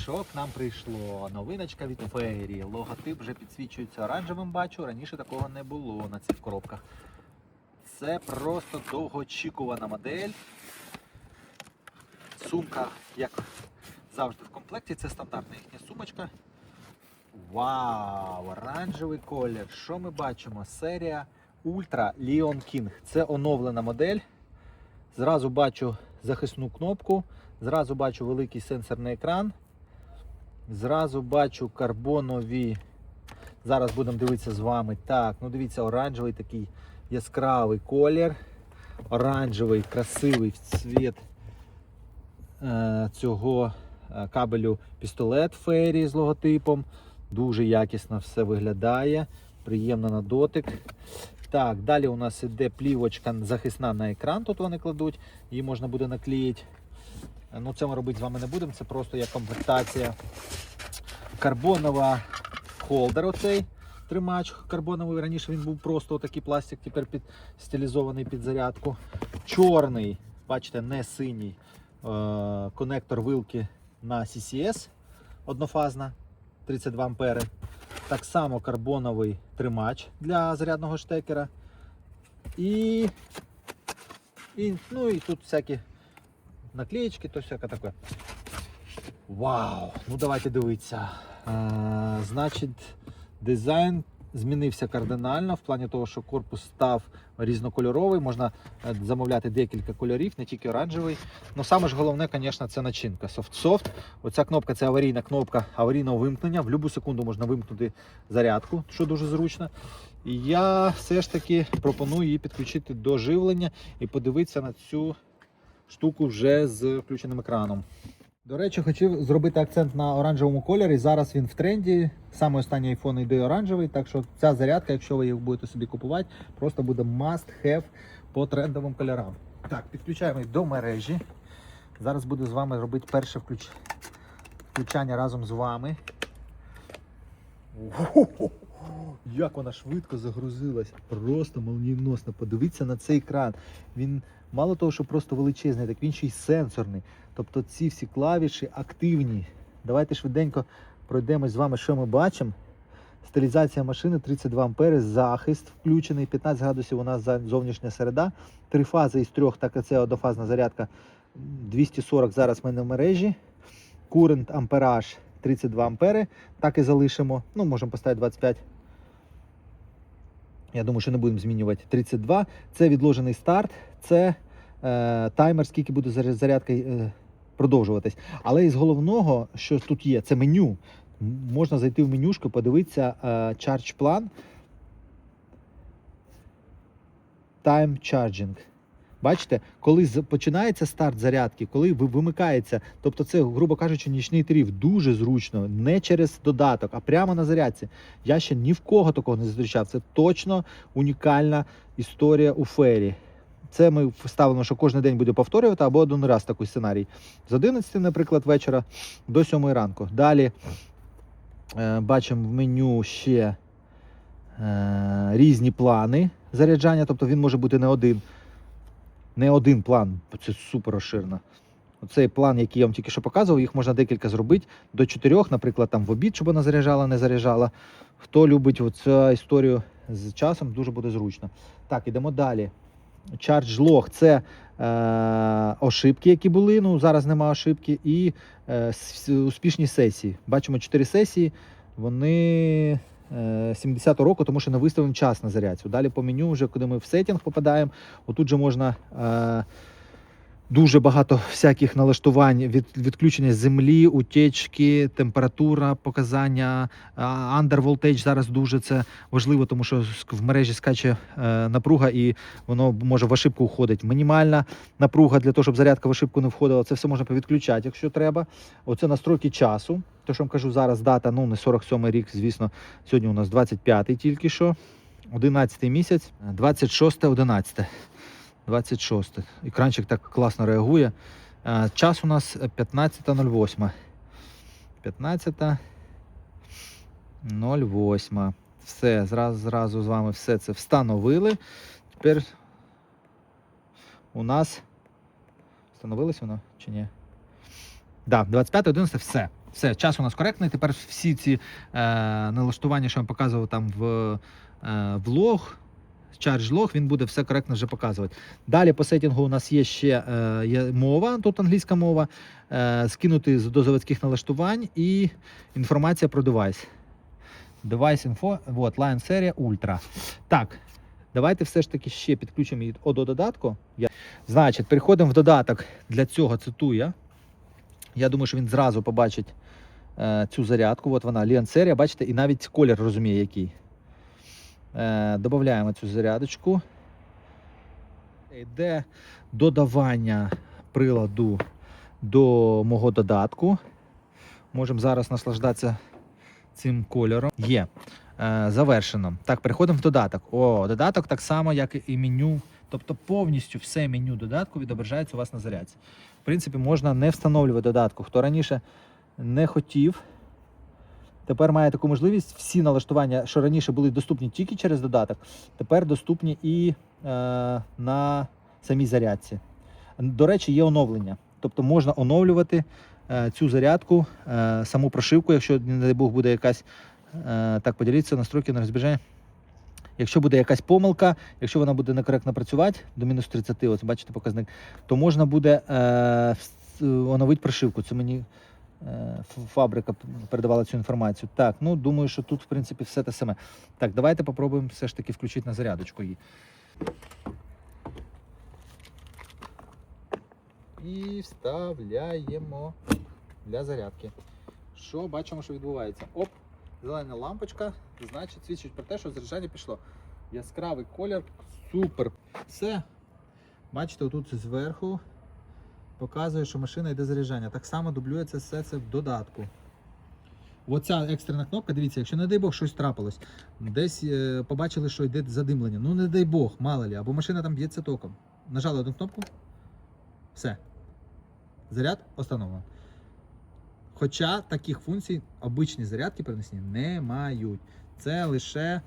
що к нам прийшло? Новиночка від Фейрі. Логотип вже підсвічується оранжевим, бачу. Раніше такого не було на цих коробках. Це просто довгоочікувана модель. Сумка, як завжди в комплекті, це стандартна їхня сумочка. Вау! Оранжевий колір. Що ми бачимо? Серія Ultra Leon King. Це оновлена модель. Зразу бачу захисну кнопку, зразу бачу великий сенсорний екран. Зразу бачу карбонові. Зараз будемо дивитися з вами. Так, ну дивіться, оранжевий такий яскравий колір. Оранжевий, красивий цвіт е, цього е, кабелю пістолет Фері з логотипом. Дуже якісно все виглядає. Приємно на дотик. Так, далі у нас іде плівочка захисна на екран. Тут вони кладуть, її можна буде наклеїти. Ну, це ми робити з вами не будемо. Це просто як комплектація. Карбонова холдер оцей тримач карбоновий. Раніше він був просто такий пластик, тепер під стилізований під зарядку. Чорний, бачите, не синій е, конектор вилки на CCS однофазна 32 ампери. Так само карбоновий тримач для зарядного штекера. І, і, ну, і тут всякі наклеечки, то всяке таке. Вау! Ну давайте дивитися. Е, значить, дизайн змінився кардинально в плані того, що корпус став різнокольоровий. Можна е, замовляти декілька кольорів, не тільки оранжевий. Ну саме ж головне, звісно, це начинка. Софт-софт. Оця кнопка це аварійна кнопка аварійного вимкнення. В будь-яку секунду можна вимкнути зарядку, що дуже зручно. І я все ж таки пропоную її підключити до живлення і подивитися на цю штуку вже з включеним екраном. До речі, хотів зробити акцент на оранжевому кольорі. Зараз він в тренді. Саме останній iPhone йде оранжевий, так що ця зарядка, якщо ви їх будете собі купувати, просто буде must have по трендовим кольорам. Так, підключаємо їх до мережі. Зараз буду з вами робити перше включ... включання разом з вами. Як вона швидко загрузилась, просто молнієносно. Подивіться на цей екран. Він мало того, що просто величезний, так він ще й сенсорний. Тобто ці всі клавіші активні. Давайте швиденько пройдемось з вами, що ми бачимо. Стилізація машини 32 ампери, захист включений, 15 градусів у нас зовнішня середа. Три фази із трьох, так і це однофазна зарядка 240 зараз ми на мережі. Курент ампераж 32 ампери. Так і залишимо. Ну, можемо поставити 25. Я думаю, що не будемо змінювати 32. Це відложений старт, це таймер, скільки буде зарядка е, продовжуватись. Але із головного, що тут є, це меню. Можна зайти в менюшку, подивитися е, charge plan. Time charging. Бачите, коли починається старт зарядки, коли вимикається, тобто це, грубо кажучи, нічний тариф, дуже зручно, не через додаток, а прямо на зарядці. Я ще ні в кого такого не зустрічав. Це точно унікальна історія у фері. Це ми вставимо, що кожен день буде повторювати або один раз такий сценарій. З 11, наприклад, вечора до 7 ранку. Далі е, бачимо в меню ще е, різні плани заряджання, тобто він може бути не один. Не один план, бо це супер розширено. Оцей план, який я вам тільки що показував, їх можна декілька зробити. До чотирьох, наприклад, там в обід, щоб вона заряджала, не заряджала. Хто любить оцю історію з часом, дуже буде зручно. Так, ідемо далі. Charge log це е, ошибки, які були. Ну, зараз немає ошибки, і е, успішні сесії. Бачимо 4 сесії. Вони е, 70 року, тому що не виставимо час на зарядку. Далі по меню, вже коли ми в сетінг попадаємо, отут же можна. Е, Дуже багато всяких налаштувань від відключення землі, утечки, температура, показання, under зараз дуже це важливо, тому що в мережі скаче е, напруга і воно може в ошибку входить. Мінімальна напруга для того, щоб зарядка в ошибку не входила. Це все можна повідключати, якщо треба. Оце настройки часу. То, що вам кажу, зараз дата, ну не 47 рік, звісно, сьогодні у нас 25 тільки що, 11 місяць, 26 11 26. Екранчик так класно реагує. Е, Час у нас 15.08. 15.08. Все, зразу, зразу з вами все це встановили. Тепер у нас. Встановилось воно чи ні? Так, да, 25.11 все. Все, час у нас коректний. Тепер всі ці е, налаштування, що я вам показував там в е, влог, log, він буде все коректно вже показувати. Далі по сетінгу у нас є ще е, є мова, тут англійська мова, е, скинути до заводських налаштувань і інформація про девайс. Device info, от, Lion серія Ultra. Так, давайте все ж таки ще підключимо її до додатку. Я... Значить, переходимо в додаток. Для цього цитую. Я думаю, що він зразу побачить е, цю зарядку. От вона, Lion серія, бачите, і навіть колір розуміє, який. Е, додаємо цю зарядочку. Йде додавання приладу до мого додатку. Можемо зараз наслаждатися цим кольором. Є. Е, завершено. Так, переходимо в додаток. О, додаток так само, як і меню. Тобто повністю все меню додатку відображається у вас на зарядці. В принципі, можна не встановлювати додатку. Хто раніше не хотів, тепер має таку можливість. Всі налаштування, що раніше були доступні тільки через додаток, тепер доступні і е, на самій зарядці. До речі, є оновлення. Тобто можна оновлювати е, цю зарядку, е, саму прошивку, якщо, не дай Бог, буде якась. е, Так, поділіться настройки на розбіження. Якщо буде якась помилка, якщо вона буде некоректно працювати до мінус 30, ось бачите показник, то можна буде е, оновити прошивку. Це мені фабрика передавала цю інформацію. Так, ну думаю, що тут, в принципі, все те саме. Так, давайте попробуємо все ж таки включити на зарядочку її. І вставляємо для зарядки. Що бачимо, що відбувається? Оп, зелена лампочка, значить, свідчить про те, що заряджання пішло. Яскравий колір, супер. Все. Бачите, отут зверху показує, що машина йде заряджання. Так само дублюється все це в додатку. Оця екстрена кнопка, дивіться, якщо не дай Бог щось трапилось, десь е, побачили, що йде задимлення. Ну не дай Бог, мало лі, або машина там б'ється током. Нажали одну кнопку. Все. Заряд остановлено. Хоча таких функцій обичні зарядки перенесені не мають. Це лише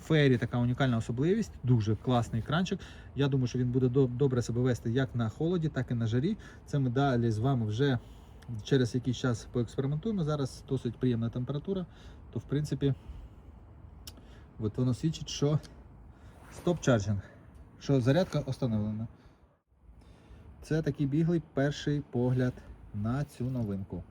Фері така унікальна особливість, дуже класний екранчик. Я думаю, що він буде добре себе вести як на холоді, так і на жарі. Це ми далі з вами вже через якийсь час поекспериментуємо. Зараз досить приємна температура, то в принципі от воно свідчить, що стоп-чарджинг, що зарядка остановлена. Це такий біглий перший погляд на цю новинку.